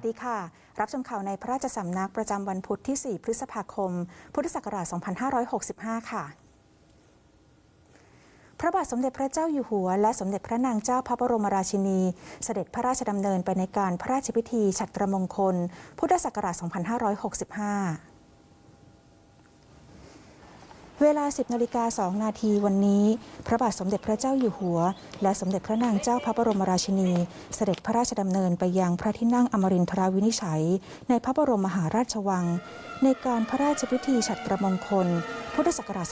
สดีค่ะ รับชมข่าวในพระราชสำนักประจำวันพุธที่ 4 พฤษภาคม พุทธศักราช 2565 ค่ะ พระบาทสมเด็จพระเจ้าอยู่หัว และสมเด็จพระนางเจ้าพระบรมราชินี เสด็จพระราชดำเนินไปในการพระราชพิธีฉัตรมงคล พุทธศักราช 2565 เวลา 10นาฬิกา2นาทีวันนี้ พระบาทสมเด็จพระเจ้าอยู่หัว และสมเด็จพระนางเจ้าพระบรมราชินี เสด็จพระราชดำเนินไปยังพระที่นั่งอมรินทราวินิจฉัย ในพระบรมมหาราชวัง ในการพระราชพิธีฉัตรมงคล พุทธศักราช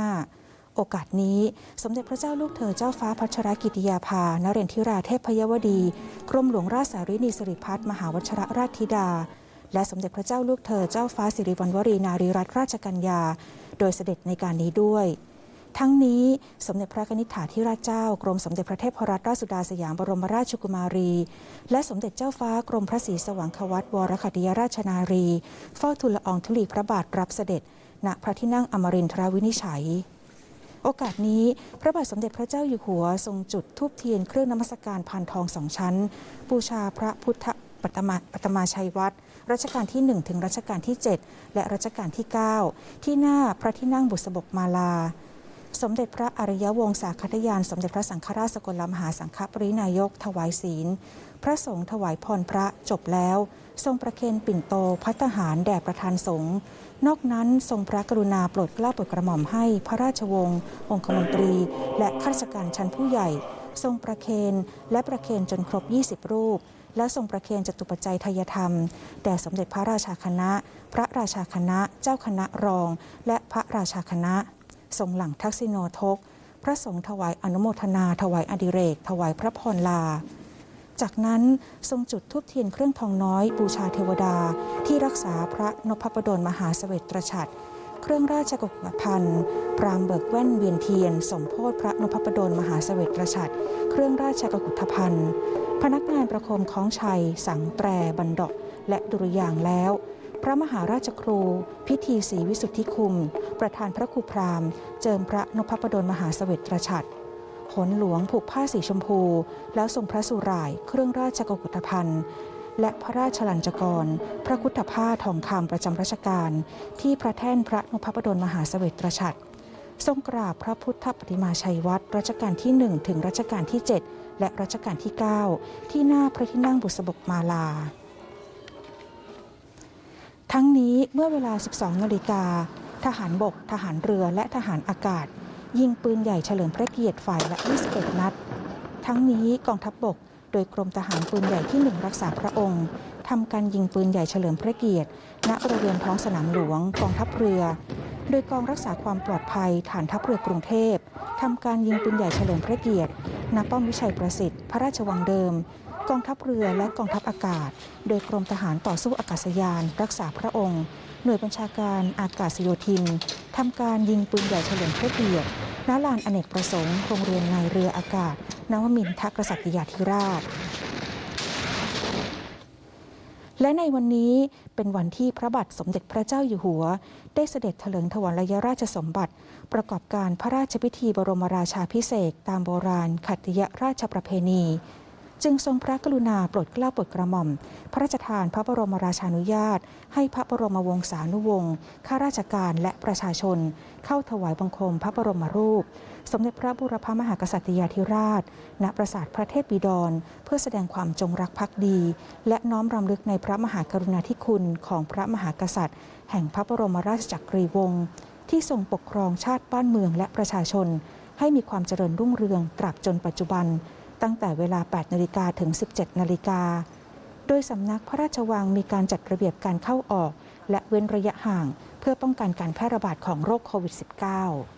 2565โอกาสนี้สมเด็จพระเจ้าลูกเธอเจ้าฟ้าพัชรกิติยาภานเรนทิราเทพพยวดี กรมหลวงราชสารินีสิริพัฒมหาวชรราชธิดา และสมเด็จพระเจ้าลูกเธอเจ้าฟ้าสิริวัณวรีนารีรัตนราชกัญญา โดยเสด็จในการนี้ด้วย ทั้งนี้สมเด็จพระนิษฐาธิราชเจ้ากรมสมเด็จพระเทพรัตนราชสุดาสยามบรมราชกุมารี และสมเด็จเจ้าฟ้ากรมพระศรีสว่างควัตวรคติยราชนารีเฝ้าทูลละอองธุลีพระบาทรับเสด็จ ณพระที่นั่งอมรินทรวินิจฉัยโอกาสนี้พระบาทสมเด็จพระเจ้าอยู่หัวทรงจุดธูปเทียนเครื่องนมัสการพันทองสองชั้น บูชาพระพุทธปตมาปตมาชัยวัดรั รัชกาลที่ 1 ถึงรัชกาลที่ 7 และรัชกาลที่ 9 ที่หน้าพระที่นั่งบุษบกมาลา สมเด็จพระอริยวงศาคตยาน สมเด็จพระสังฆราชสกลมหาสังฆปรินายกถวายศีล พระสงฆ์ถวายพรพระจบแล้ว ทรงประเคนปิ่นโตพัฒหารแด่ประธานสงฆ์นอกนั้นทรงพระกรุณาโปรดเกล้าโปรดกระหม่อมให้พระราชวงศ์องคมนตรี และข้าราชการชั้นผู้ใหญ่ ทรงประเคนและประเคนจนครบ 20 รูป และทรงประเคนจตุปัจจัยทายธรรม แด่สมเด็จพระราชาคณะ พระราชาคณะ เจ้าคณะรอง และพระราชาคณะ ทรงหลังทักษิโนทก พระสงฆ์ถวายอนุโมทนา ถวายอดิเรก ถวายพระพรลาจากนั้นทรงจุดทูบเทียนเครื่องทองน้อยบูชาเทวดา ที่รักษาพระนพประดลมหาเสวตรฉัตร เครื่องราชกุฏภัณฑ์ปรางเบิกแว่นเวียนเทียน สมโพธิพระนพประดลมหาเสวตปรฉัตรเครื่องราชกุฏภัณฑ์พนักงานประโคมคล้องชัย สังแตรบันดอกและดุริยางแล้ว พระมหาราชครู พิธีศรีวิสุทธิคุม ประธานพระครูพรามเจิมพระนพประดลมหาเสวตปรฉัตรหนหลวงผูกผ้าสีชมพู แล้วทรงพระสุราย เครื่องราชกุฏภัณฑ์ และพระราชลัญจกร พระคุถผ้าทองคำประจำรัชกาลที่พระแท่นพระนพประดลมหาเสวตรฉัตรทรงกราบพระพุทธปฏิมาชัยวัดรัชกาลที่ 1 ถึงรัชกาลที่ 7 และรัชกาลที่ 9 ที่หน้าพระที่นั่งบุษบกมาลา ทั้งนี้เมื่อเวลา 12 นาฬิกา ทหารบก ทหารเรือและทหารอากาศ ยิงปืนใหญ่เฉลิมพระเกียรติฝ่ายละ 21 นัด ทั้งนี้กองทัพบบก โดยกรมทหารปืนใหญ่ที่ 1 รักษาพระองค์ทำการยิงปืนใหญ่เฉลิมพระเกียรติ ณบริเวณท้องสนามหลวงกองทัพเรือ โดยกองรักษาความปลอดภัยฐานทัพเรือกรุงเทพทำการยิงปืนใหญ่เฉลิมพระเกียรติณป้อมวิชัยประสิทธิ์พระราชวังเดิม กองทัพเรือและกองทัพอากาศ โดยกรมทหารต่อสู้อากาศยาน รักษาพระองค์ หน่วยบัญชาการอากาศโยธินทำการยิงปืนใหญ่เฉลิมพระเกียรติณลานอเนกประสงค์โรงเรียนนายเรืออากาศ นวมินทกษัตริยาธิราช และในวันนี้เป็นวันที่พระบาทสมเด็จพระเจ้าอยู่หัว ได้เสด็จเถลิงถวัลยราชสมบัติ ประกอบการพระราชพิธีบรมราชาพิเศษตามโบราณขัตยราชประเพณี จึงทรงพระกรุณาโปรดเกล้าโปรดกระหม่อม พระราชทานพระบรมราชานุญาต ให้พระบรมวงศานุวงศ์ข้าราชการและประชาชน เข้าถวายบังคมพระบรมรูป สมเด็จพระบุรพมหากษัตริยาธิราช ณปราสาทพระเทพบิดร เพื่อแสดงความจงรักภักดี และน้อมรำลึกในพระมหากรุณาธิคุณของพระมหากษัตริย์ แห่งพระบรมราชจักรีวงศ์ที่ทรงปกครองชาติบ้านเมืองและประชาชน ให้มีความเจริญรุ่งเรืองตราบจนปัจจุบัน ตั้งแต่เวลา 8 นาฬิกาถึง 17 นาฬิกา โดยสำนักพระราชวังมีการจัดระเบียบการเข้าออก และเว้นระยะห่าง เพื่อป้องกันการแพร่ระบาดของโรคโควิด -19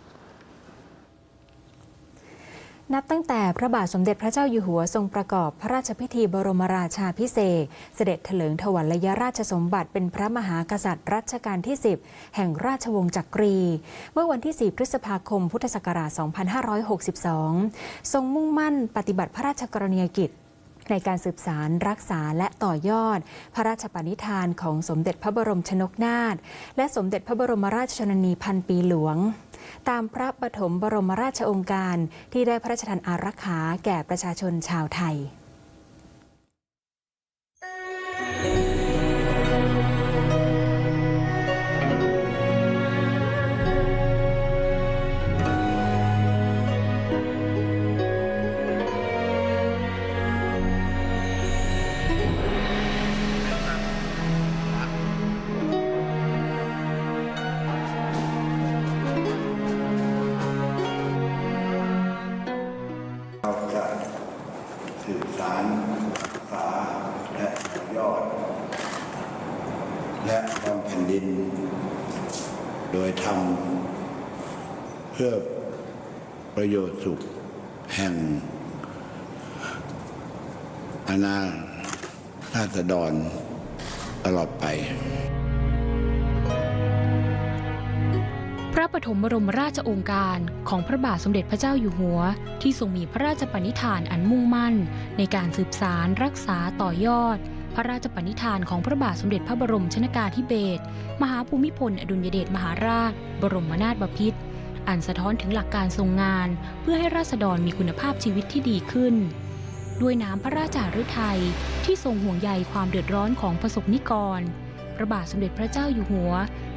นับตั้งแต่พระบาทสมเด็จพระเจ้าอยู่หัวทรงประกอบพระราชพิธีบรมราชาพิเศษ เสด็จเถลิงถวัลยราชสมบัติเป็นพระมหากษัตริย์รัชกาลที่ 10 แห่งราชวงศ์จักรี เมื่อวันที่ 4 พฤษภาคม พุทธศักราช 2562 ทรงมุ่งมั่นปฏิบัติพระราชกรณียกิจในการสืบสารรักษาและต่อยอด พระราชปณิธานของสมเด็จพระบรมชนกนาถและสมเด็จพระบรมราชชนนีพันปีหลวง ตามพระปฐมบรมราชองค์การที่ได้พระราชทานอารักขาแก่ประชาชนชาวไทย และบำแผ่นดิน โดยทำเพื่อประโยชน์สุขแห่งอาณาราษฎรตลอดไป พระปฐมบรมราชองค์การของพระบาทสมเด็จพระเจ้าอยู่หัว ที่ทรงมีพระราชปณิธานอันมุ่งมั่น ในการสืบสารรักษาต่อยอด พระราชปณิธานของพระบาทสมเด็จพระบรมชนากาธิเบศรมหาภูมิพล อดุลยเดชมหาราช บรมนาถบพิตรอันสะท้อนถึงหลักการทรงงาน เพื่อให้ราษฎรมีคุณภาพชีวิตที่ดีขึ้น ด้วยน้ำพระราชาฤทัยที่ทรงห่วงใยความเดือดร้อนของประสบนิกร พระบาทสมเด็จพระเจ้าอยู่หัว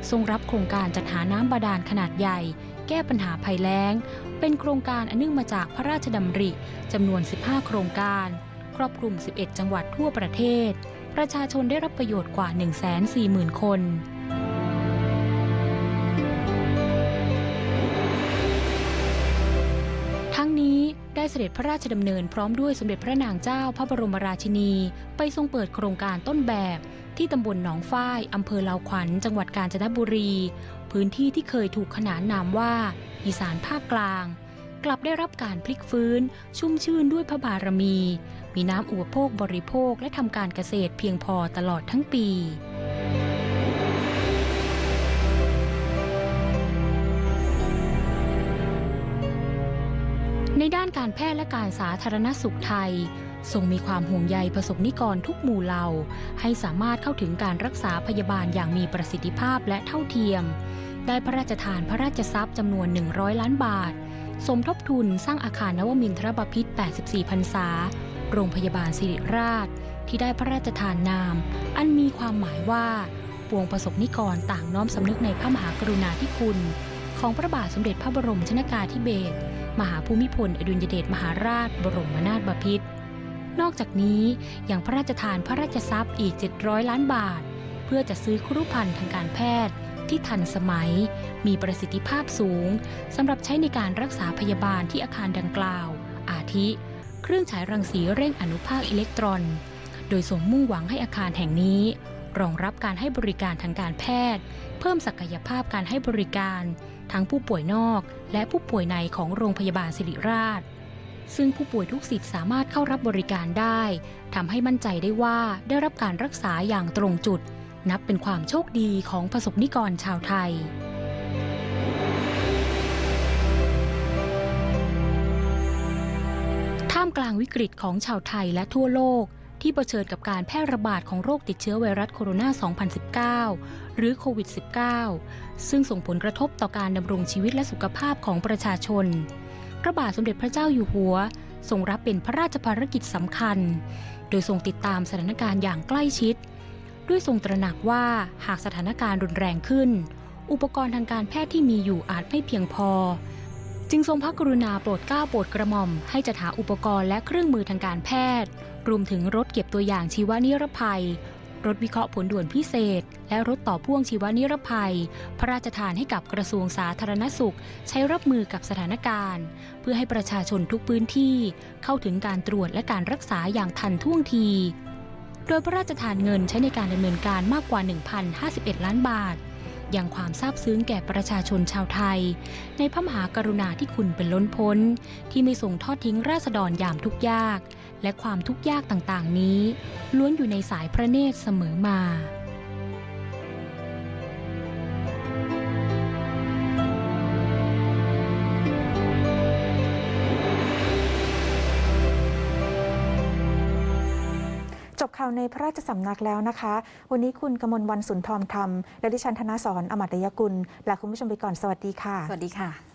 ทรงรับโครงการจัดหาน้ำบาดาลขนาดใหญ่ แก้ปัญหาภัยแล้ง เป็นโครงการอันเนื่องมาจากพระราชดำริจำนวน 15 โครงการ ครอบคลุม 11 จังหวัดทั่วประเทศ ประชาชนได้รับประโยชน์กว่า 140,000 คนทั้งนี้ได้เสด็จพระราชดำเนินพร้อมด้วยสมเด็จพระนางเจ้าพระบรมราชินี ไปทรงเปิดโครงการต้นแบบ ที่ตำบลหนองฝ้ายอำเภอลาวขวัญ จังหวัดกาญจนบุรี พื้นที่ที่เคยถูกขนานนามว่า อีสานภาคกลาง กลับได้รับการพลิกฟื้น ชุ่มชื่นด้วยพระบารมี มีน้ำอุปโภคบริโภคและทำการเกษตรเพียงพอตลอดทั้งปีในด้านการแพทย์และการสาธารณสุขไทยทรงมีความห่วงใยประสบนิกรทุกหมู่เหล่า ให้สามารถเข้าถึงการรักษาพยาบาลอย่างมีประสิทธิภาพและเท่าเทียม ได้พระราชทานพระราชทรัพย์จำนวน 100 ล้านบาท สมทบทุนสร้างอาคารนวมินทรบพิตร84 พรรษา โรงพยาบาลสิริราช ที่ได้พระราชทานนาม อันมีความหมายว่าปวงประสบนิกรต่างน้อมสำนึกในพระมหากรุณาธิคุณ ของพระบาทสมเด็จพระบรมชนากาธิเบศรมหาภูมิพลอดุลยเดชมหาราช บรมนาถบพิตรนอกจากนี้ยังพระราชทานพระราชทรัพย์อีก 700 ล้านบาท เพื่อจะซื้อครุภัณฑ์ทางการแพทย์ ที่ทันสมัย มีประสิทธิภาพสูงสำหรับใช้ในการรักษาพยาบาลที่อาคารดังกล่าว อาทิ เครื่องฉายรังสีเร่งอนุภาคอิเล็กตรอน โดยสมมุ่งหวังให้อาคารแห่งนี้ รองรับการให้บริการทางการแพทย์ เพิ่มศักยภาพการให้บริการ ทั้งผู้ป่วยนอก และผู้ป่วยในของโรงพยาบาลสิริราชซึ่งผู้ป่วยทุกสิทธิ์สามารถเข้ารับบริการได้ ทำให้มั่นใจได้ว่าได้รับการรักษาอย่างตรงจุด นับเป็นความโชคดีของประสบนิกรชาวไทยท่ามกลางวิกฤตของชาวไทยและทั่วโลกที่เผชิญกับการแพร่ระบาดของโรคติดเชื้อไวรัสโคโรนา 2019 หรือโควิด -19 ซึ่งส่งผลกระทบต่อการดำรงชีวิตและสุขภาพของประชาชน พระบาทสมเด็จพระเจ้าอยู่หัวทรงรับเป็นพระราชภารกิจสำคัญ โดยทรงติดตามสถานการณ์อย่างใกล้ชิด ด้วยทรงตระหนักว่าหากสถานการณ์รุนแรงขึ้น อุปกรณ์ทางการแพทย์ที่มีอยู่อาจไม่เพียงพอ จึงทรงพระกรุณาโปรดเกล้าโปรดกระหม่อมให้จัดหาอุปกรณ์และเครื่องมือทางการแพทย์ รวมถึงรถเก็บตัวอย่างชีวนิรภัย รถวิเคราะห์ผลด่วนพิเศษ และรถต่อพ่วงชีวนิรภัย พระราชทานให้กับกระทรวงสาธารณสุข ใช้รับมือกับสถานการณ์ เพื่อให้ประชาชนทุกพื้นที่เข้าถึงการตรวจและการรักษาอย่างทันท่วงที โดยพระราชทานเงินใช้ในการดำเนินการมากกว่า 1,051 ล้านบาทยังความซาบซึ้งแก่ประชาชนชาวไทย ในพระมหากรุณาที่คุณเป็นล้นพ้น ที่ไม่ส่งทอดทิ้งราษฎรยามทุกยาก และความทุกยากต่างๆ นี้ ล้วนอยู่ในสายพระเนตรเสมอมา ข่าวในพระราชสำนักแล้วนะคะ วันนี้คุณกมลวันสุนทรธรรม และดิฉันธนาสอนอมัตยกุลลาคุณผู้ชมไปก่อนสวัสดีค่ะ สวัสดีค่ะ